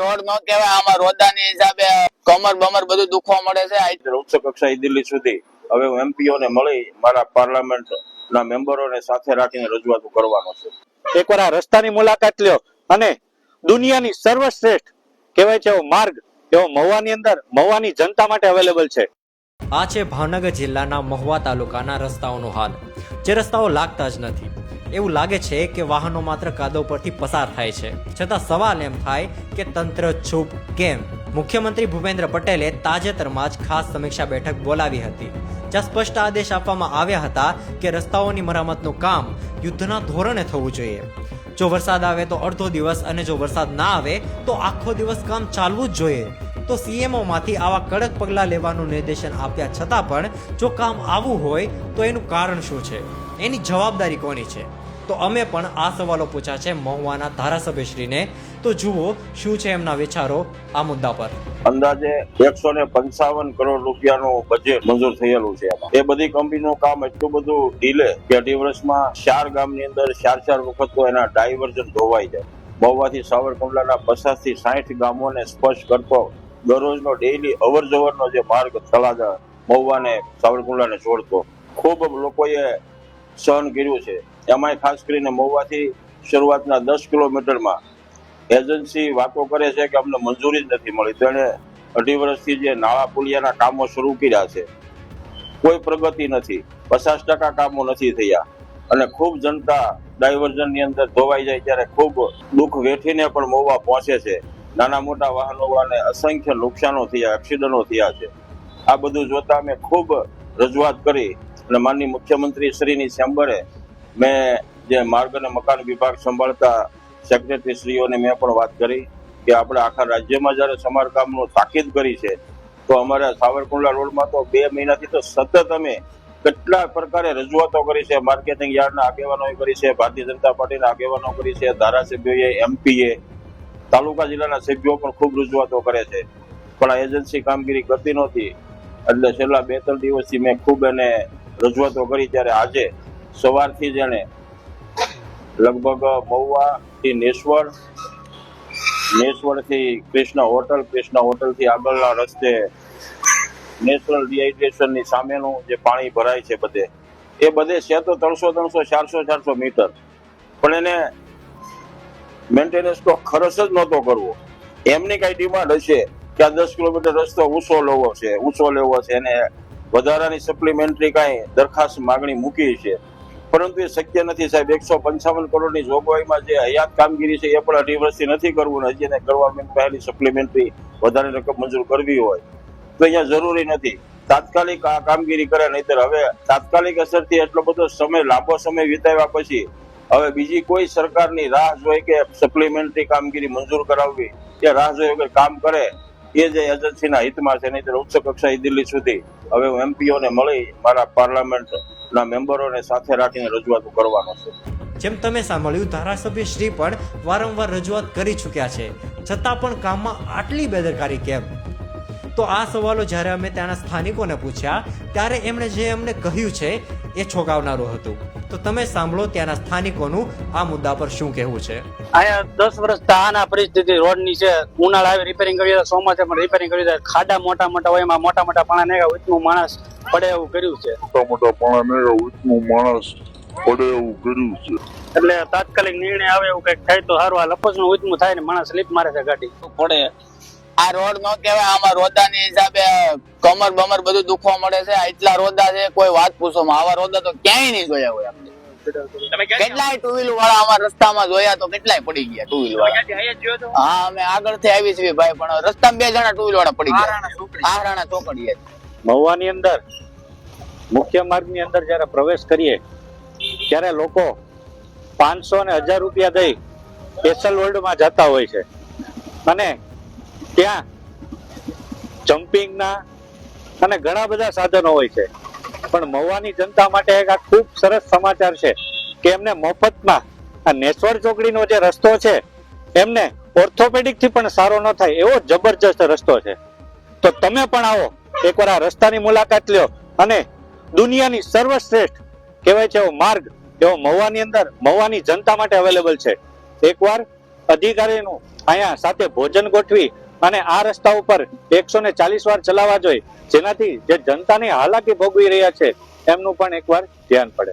Road નો કેવાય આમાં રોદાની હિસાબે કમર બમર બધું દુખવા મળે છે. આ ઉચ્ચ કક્ષાએ દિલ્હી સુધી હવે હું એમપીઓને મળી મારા પાર્લામેન્ટ ના મેમ્બરોને સાથે રાખીને રજૂઆતો કરવાનો છે. એકવાર આ રસ્તાની મુલાકાત લ્યો અને દુનિયાની સર્વશ્રેષ્ઠ કહેવાય છે એવો માર્ગ એવો મહુવાની અંદર મહુવાની જનતા માટે અવેલેબલ છે. આ છે ભાવનગર જિલ્લાના મહુવા તાલુકાના રસ્તાઓનો હાલ જે રસ્તાઓ લાગતા જ નથી. એવું લાગે છે કે વાહનો માત્ર કાદવ પરથી પસાર થાય છે. છતાં સવાલ એમ થાય કે તંત્ર ચૂપ કેમ? મુખ્યમંત્રી ભૂપેન્દ્ર પટેલે તાજેતરમાં જ ખાસ સમીક્ષા બેઠક બોલાવી હતી. જ્યાં સ્પષ્ટ આદેશ આપવામાં આવ્યા હતા કે રસ્તાઓની મરામતનું કામ યુદ્ધના ધોરણે થવું જોઈએ. જો વરસાદ આવે તો અડધો દિવસ અને જો વરસાદ ના આવે તો આખો દિવસ કામ ચાલવું જ જોઈએ. તો સીએમઓ માંથી આવા કડક પગલાં લેવાનું નિર્દેશન આપ્યા છતાં પણ જો કામ આવું હોય તો એનું કારણ શું છે? એની જવાબદારી કોની છે? તો અમે પણ આ સવાલો પૂછ્યા છે મહુવાના ધારાસભ્યશ્રીને. તો જુઓ, શું છે એમના વિચારો આ મુદ્દા પર? અંદાજે એકસો ને પંચાવન કરોડ રૂપિયાનું બજેટ મંજૂર થયેલું છે એ બધી કંપનીનું કામ એટલું બધું ડીલે કે અઢી વર્ષમાં ચાર ગામની અંદર ચાર ચાર વખત તો એના ડાયવર્ઝન ધોવાઈ જાય. મહુવાથી સાવરકુંડલાના પચાસથી સાઠ ગામોને સ્પર્શ કરતો દરરોજનો ડેઈલી અવર જવરનો જે માર્ગ તળાજા મહુવાને સાવરકુંડલાને જોડતો ખૂબ લોકોએ સહન કર્યું છે. એમાંય ખાસ કરીને મહુવાથી શરૂઆતના દસ કિલોમીટરમાં એજન્સી વાતો કરે છે કે અમને મંજૂરી જ નથી મળી. તેણે અઢી વર્ષથી જે નાળા પુલિયાના કામો શરૂ કર્યા છે, કોઈ પ્રગતિ નથી. પચાસ ટકા કામો નથી થયા. અને ખૂબ જનતા ડાયવર્ઝનની અંદર ધોવાઈ જાય ત્યારે ખૂબ દુઃખ વેઠીને પણ મોવા પહોંચે છે. નાના મોટા વાહનો અને અસંખ્ય નુકસાનો થયા, એક્સિડન્ટો થયા છે. આ બધું જોતા અમે ખૂબ રજૂઆત કરી અને માનની મુખ્યમંત્રી શ્રીની ચેમ્બરે મેં જે માર્ગ અને મકાન વિભાગ સંભાળતા સેક્રેટરી શ્રીઓને મેં પણ વાત કરી કે આપણે આખા રાજ્યમાં જ્યારે સમારકામનું તાકીદ કરી છે, તો અમારા સાવરકુંડલા રોડમાં તો બે મહિનાથી તો સતત અમે કેટલા પ્રકારે રજૂઆતો કરી છે, માર્કેટિંગ યાર્ડના આગેવાનો કરી છે, ભારતીય જનતા પાર્ટીના આગેવાનો કરી છે, ધારાસભ્યોએ, એમપીએ, તાલુકા જિલ્લાના સભ્યો પણ ખૂબ રજૂઆતો કરે છે. પણ આ એજન્સી કામગીરી કરતી નહોતી. એટલે છેલ્લા બે ત્રણ દિવસથી મેં ખૂબ એને રજૂઆતો કરી, ત્યારે આજે સવારથી જ એને લગભગ મહુવા થી નેશ્વર નેશ્વરથી કૃષ્ણ હોટલ કૃષ્ણ હોટલથી આગળના રસ્તે નેશનલ ડિહાઇડ્રેશનની સામેનું જે પાણી ભરાય છે બધે, એ બધે છે તો ત્રણસો ત્રણસો, ચારસો ચારસો મીટર. પણ એને મેન્ટેનન્સ તો ખર્ચ જ નહોતો કરવો. એમની કઈ ડિમાન્ડ હશે કે આ દસ કિલોમીટર રસ્તો ઊંચો લેવો છે, ઊંચો લેવો છે, એને વધારાની સપ્લિમેન્ટરી કાંઈ દરખાસ્ત માગણી મૂકી છે. પરંતુ એ શક્ય નથી સાહેબ. એકસો પંચાવન કરોડની જોગવાઈમાં જે હયાત કામગીરી છે એ પણ અઢી વર્ષથી નથી કરવું હજી એને કરવા પહેલી સપ્લિમેન્ટરી વધારે રકમ મંજૂર કરવી હોય તો અહીંયા જરૂરી નથી. તાત્કાલિક આ કામગીરી કરે, નહીતર હવે તાત્કાલિક અસરથી એટલો બધો સમય, લાંબો સમય વિતાવ્યા પછી હવે બીજી કોઈ સરકારની રાહ જોઈ કે સપ્લિમેન્ટરી કામગીરી મંજૂર કરાવવી, કે રાહ જોઈ વગર કામ કરે, એ જે એજન્સીના હિતમાં છે. નહીતર ઉચ્ચ કક્ષાએ દિલ્હી સુધી હવે હું એમપીઓને મળી, મારા પાર્લામેન્ટના મેમ્બરોને સાથે રાખીને રજૂઆતો કરવાનો છે. જેમ તમે સાંભળ્યું, ધારાસભ્ય શ્રી પણ વારંવાર રજૂઆત કરી ચૂક્યા છે. છતાં પણ કામમાં આટલી બેદરકારી કેમ? તો આ સવાલો જ્યારે અમે ત્યાંના સ્થાનિકોને પૂછ્યા ત્યારે એમણે જે અમને કહ્યું છે એ છોકાવનારું હતું. તો તમે સાંભળો ત્યાંના સ્થાનિકોનું આ મુદ્દા પર શું કહેવું છે. અહીંયા દસ વર્ષ આના પરિસ્થિતિ રોડની છે ઉનાળા આવે રિપેરિંગ કરી ચોમાસે પણ રિપેરિંગ કરી દીધા. ખાડા મોટા મોટા હોય એમાં મોટા મોટા પાણા નેગા ઉચમું માણસ પડે એવું કર્યું છે. મોટા મોટા પાણા નેગા ઉચમું માણસ પડે એવું કર્યું છે. એટલે તાત્કાલિક નિર્ણય આવે એવું કંઈક થાય તો સારું. આ લપસનું ઉચમું થાય ને માણસ સ્લીપ મારે છે ગાડી. પડે. આ રોડ નો કહેવાય આમાં રોદાની હિસાબે કમર બમર બધું દુખવા મળે છે. એટલા રોદા છે કોઈ વાત પૂછો આવા રોદા તો ક્યાંય નહીં જોયા હોય આપણે. કેટલાય ટુ વ્હીલ વાળા અમારા રસ્તામાં જોયા તો કેટલાય પડી ગયા ટુ વ્હીલ વાળા હા અમે આગળથી આવી છીએ ભાઈ પણ રસ્તામાં બે જણા ટુ વ્હીલ વાળા પડી ગયા આહરાણા ચોકડીએ મહુવાની અંદર મુખ્ય માર્ગની અંદર જયારે પ્રવેશ કરીએ ત્યારે લોકો પાંચસો ને હજાર રૂપિયા દઈ સ્પેશિયલ વર્લ્ડમાં જતા હોય છે. અને ત્યાં જમ્પિંગના અને ઘણા બધા સાધનો હોય છે. પણ મહુવાની જનતા માટે એક આ ખૂબ સરસ સમાચાર છે કે એમને મફતમાં આ નેશ્વર ચોકડીનો જે રસ્તો છે, એમને ઓર્થોપેડિકથી પણ સારો ન થાય એવો જબરજસ્ત રસ્તો છે. તો તમે પણ આવો, એકવાર આ રસ્તાની મુલાકાત લ્યો અને દુનિયાની સર્વશ્રેષ્ઠ કહેવાય છે એવો માર્ગ, એવો મહુવાની અંદર મહુવાની જનતા માટે અવેલેબલ છે. એકવાર અધિકારીનું અહીંયા સાથે ભોજન ગોઠવી અને આ રસ્તા ઉપર એકસો ને ચાલીસ વાર ચલાવવા જોઈએ. જેનાથી જે જનતાની હાલાકી ભોગવી રહ્યા છે, એમનું પણ એકવાર ધ્યાન પડે.